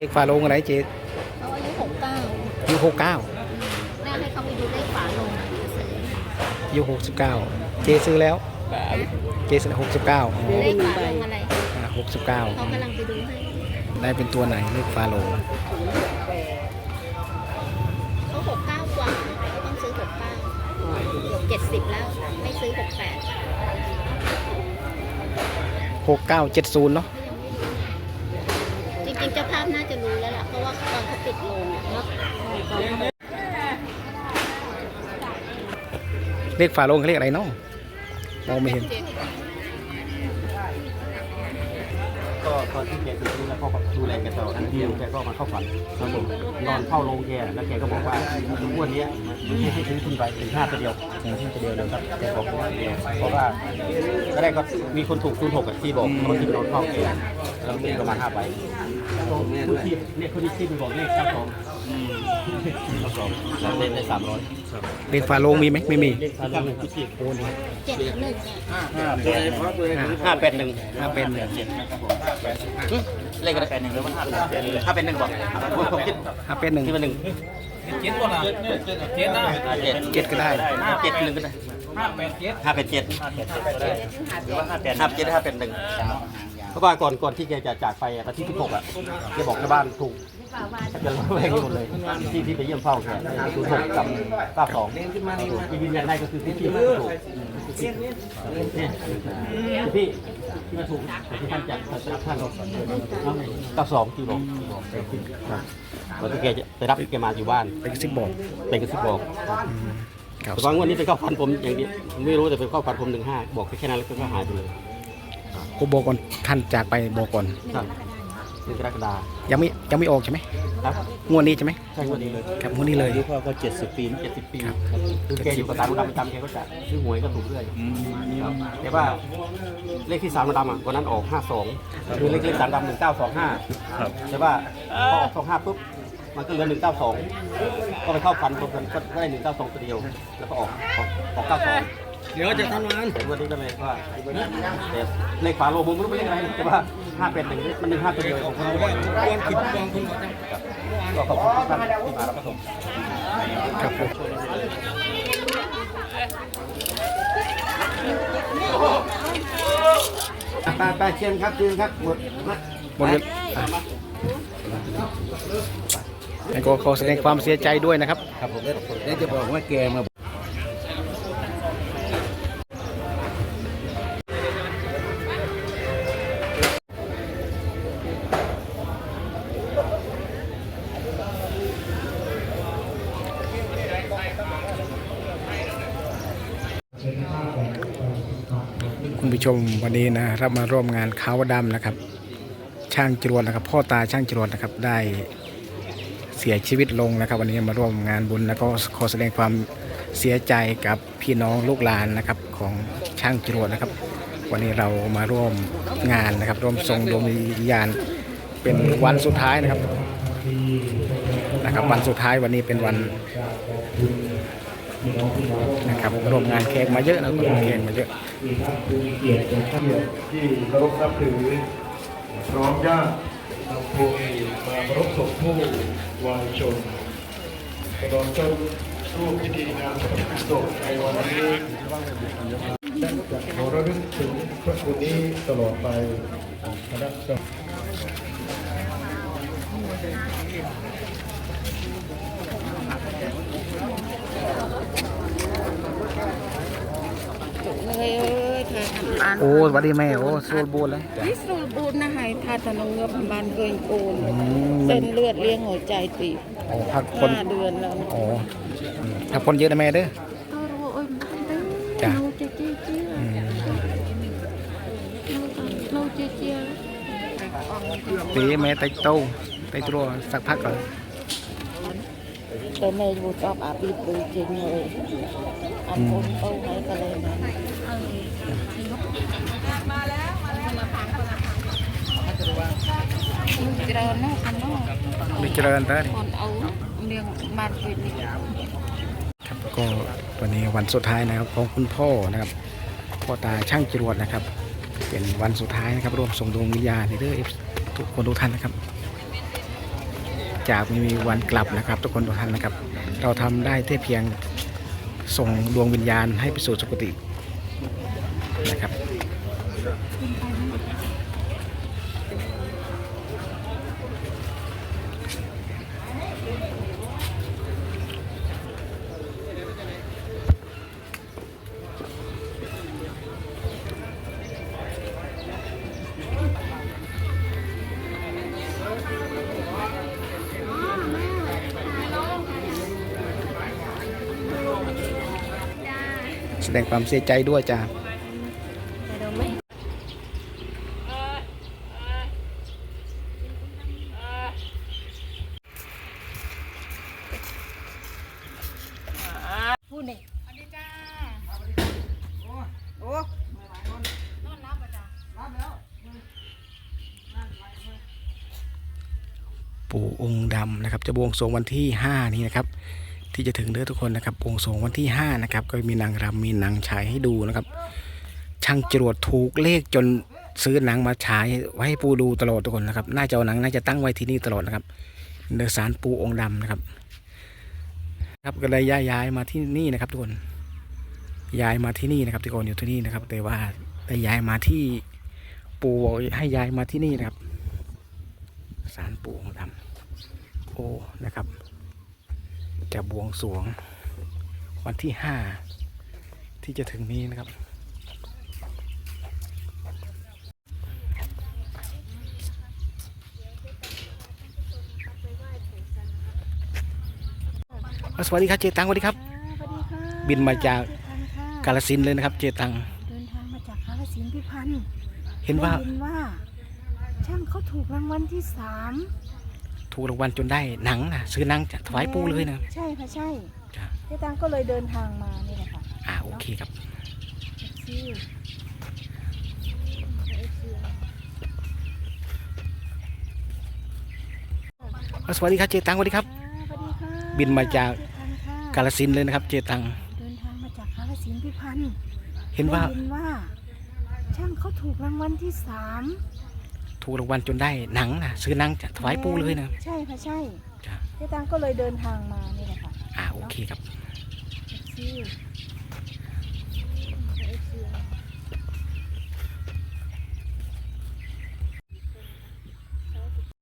เลขฝาโลงอะไรเจ๊เขาอายุหกเก้าอายุหกเก้าแม่ให้เขาไปดูเลขฝาโลงอายุหกสิบเก้าเจซื้อแล้ว เจซื้อหกสิบเก้าเลขฝาโลงอะไรหกสิบเก้าเขากำลังไปดูให้ได้เป็นตัวไหนเลขฝาโลงเขาหกเก้ากว่าเขาต้องซื้อหกเก้าเกือบเจ็ดสิบแล้วไม่ซื้อหกแปดหกเก้าเจ็ดศูนย์เนาะ จริงๆเจ้าภาพน่าจะรู้แล้วล่ะ เพราะว่าตอนเขาปิดโรงอะเนาะตอนเขาเลขฝาโลงเขาเรียกอะไรเนาะมองไม่เห็น ก็ตอนที่แกติดคุกแล้วก็ดูแลแกตลอดทั้งเดียวแกก็มาเข้าฝันครับผมนอนเข้าโรงแกแล้วแกก็บอกว่าทุกวันนี้ให้ให้ซื้อทุนไปถึงห้าตัวเดียวถึงห้าตัวเดียวเลยครับแกบอกว่าเดียวเพราะว่าก็ได้ก็มีคนถูกทุนหกอะที่บอกคนที่ไปนอนเข้าแก แล้วเป็นประมาณห้าใบผู้ที่เนี่ยคนที่ที่ไปบอกเลขครับผมครับผมแล้วเล่นได้สามร้อยเลขฝาโลงมีไหมไม่มีเลขทางหนึ่งผู้ที่โอนเจ็ดหนึ่งเนี่ยห้าแปดหนึ่งห้าเป็นหนึ่งเลขอะไรแปดหนึ่งหรือว่าห้าแปดหนึ่งห้าแปดหนึ่งบอกผมคิดห้าเป็นหนึ่งที่เป็นหนึ่งเจ็ดตัวละเจ็ดนะเจ็ดเจ็ดก็ได้ห้าเจ็ดหนึ่งก็ได้ห้าแปดเจ็ดห้าแปดเจ็ดหรือว่าห้าแปดห้าเจ็ดห้าแปดหนึ่ง เพราะว่าก่อนก่อนที่แกจะจากไปอะตอนที่สิบหกอะแกบอกชาวบ้านถูกจะระแวงกันหมดเลยที่ที่ไปเยี่ยมเฝ้าแกถูกหกกับเก้าสองที่ยืนยันได้ก็คือพี่ที่ถูกเนี่ยพี่ที่มาถูกที่ท่านจากท่านเก้าสองที่บอกตอนที่แกจะไปรับแกมาอยู่บ้านเป็นสิบบอกเป็นกระซิบบอกเก้าแต่บางวันนี้เป็นเข้าฟันผมอย่างเดียวไม่รู้แต่เป็นเข้าฟันผมหนึ่งห้าบอกแค่นั้นแล้วก็หายไปเลย กูบอกก่อนท่านจากไปบอกก่อนครับเป็นกรกฎายังไม่ยังไม่ออกใช่ไหมครับงวดนี้ใช่ไหมใช่วันนี้เลยครับงวดนี้เลย อายุพ่อก็เจ็ดสิบปีเจ็ดสิบปีครับคือแกอยู่กับตามดำประจำแกก็จะซื้อหวยก็ถูกเรื่อยครับแต่ว่าเลขที่สามดำอะวันนั้นออกห้าสองคือเลขเลขสามดำหนึ่งเก้าสองห้าแต่ว่าพอออกสองห้าปุ๊บมันก็เหลือหนึ่งเก้าสองก็ไปเข้าฟันตรงกันก็ได้หนึ่งเก้าสองตัวเดียวแล้วก็ออกออกออกเก้าสอง เดี๋ยวจะทำงานแต่วันนี้ก็เลยว่าแต่เลขฝาโลงผมไม่รู้เป็นเลขอะไรแต่ว่าห้าเป็นหนึ่งมันหนึ่งห้าตัวเดียของผมควรคิดกองคุณก็ขอบคุณทุกท่านที่มารับชมครับผมไปไปเชิญครับเชิญครับหมดหมดเลอะแล้วก็ขอแสดงความเสียใจด้วยนะครับ ครับผมได้จะบอกว่าแกมา คุณผู้ชมวันนี้นะรับมาร่วมงานขาวดำนะครับ ช่างจรวดนะครับ พ่อตาช่างจรวดนะครับได้เสียชีวิตลงนะครับ วันนี้มาร่วมงานบุญแล้วก็ขอแสดงความเสียใจกับพี่น้องลูกหลานนะครับของช่างจรวดนะครับ วันนี้เรามาร่วมงานนะครับ ร่วมทรงดวงวิญญาณเป็นวันสุดท้ายนะครับนะครับ วันสุดท้ายวันนี้เป็นวัน นะครับร่วมงานแขกมาเยอะนะแขกมาเยอะเกียรติของท่านที่เคารพนับถือพร้อมญาตินำพวงมาเคารพศพผู้วายชนกระดอนต้นร่วมพิธีงานศพในวันนี้จะขอระลึกถึงพระคุณนี้ตลอดไปคณะสงฆ์ เลยเอ้ยเธอทำอันโอ้สวัสดีแม่โอ้สู้บูนเลยจ้ะนี่สูบูนนะให้ทาตนงเงือบบ้านเคยโอนอืมเส้นเลือดเลี้ยงหัวใจตีบโอ้พักคนห้าเดือนแล้วโอ้พักคนเยอะนะแม่เด้อเอาโอ้ยมันได้จ้ะเราจะเจี๊ยเจี๊ยอืมเราจะเจี๊ยปีแม่ไตโตไตตัวสักพักก่อน แต่แม่อยู่ชอบอาบีดูจริงเลยอันคนโตให้ก็เลยนะเจริญนะคันเนาะมีเจริญเด้อคนเอาเลี้ยงบ้าเป็นนี่ครับก็วันนี้วันสุดท้ายนะครับของคุณพ่อนะครับพ่อตาช่างจรวดนะครับ เป็นวันสุดท้ายนะครับร่วมส่งดวงวิญญาณในเด้อ F ทุกคนทุกท่านนะครับ จากไม่มีวันกลับนะครับ ทุกคนทุกท่านนะครับ เราทำได้แค่เพียงส่งดวงวิญญาณให้ไปสู่สุคตินะครับ สดงความเสียใจด้วยจ้าพูดเด็กปู่องค์ดำนะครับ จะบวงสรวงวันที่ 5 นี้นะครับ ที่จะถึงเด้อทุกคนนะครับบวงสรวงวันที่5นะครับก็มีนางรำมีนังฉายให้ดูนะครับ ช่างจรวดถูกเลขจนซื้อหนังมาฉายไว้ให้ปูดูตลอดทุกคนนะครับน่าจะเอาหนังน่าจะตั้งไว้ที่นี่ตลอดนะครับเดอสารปูองค์ดำนะครับ ครับก็เลยย้ายย้ายมาที่นี่นะครับทุกคนย้ายมาที่นี่นะครับทุกคนอยู่ที่นี่นะครับ แต่ว่าได้ย้ายมาที่ปูให้ย้ายมาที่นี่นะครับ สารปูองค์ดำโอ้นะครับ จะบวงสรวงวันที่ห้าที่จะถึงนี้นะครับ สวัสดีครับเจตังสวัสดีครับสวัสดีค่ะบินมาจากพี่พันธ์ค่ะกาลสินธุ์เลยนะครับ เจตัง เดินทางมาจากกาฬสินธุ์พี่พันธ์เห็นว่าได้ยินว่า ช่างเขาถูกรางวัลที่สาม ถูกรางวัลจนได้หนังนะซื้อหนังจากถวายปู่เลยนะ ใช่ค่ะใช่จ้ะเจ๊ตังก็เลยเดินทางมานี่แหละค่ะอ่าโอเคครับชื่อสวัสดีครับเจตังสวัสดีครับสวัสดีค่ะบินมาจาก พี่พันธ์ค่ะกาลสินธุ์เลยนะครับ เจตัง เดินทางมาจากกาฬสินธุ์พี่พันธ์เห็นว่าได้ยินว่า ช่างเขาถูกรางวัลที่สาม ถูกรางวัลจนได้หนังนะซื้อหนังจากถวายปู่เลยนะ ใช่ค่ะใช่จ้ะเจ๊ตังก็เลยเดินทางมานี่แหละค่ะอ่าโอเคครับชื่อ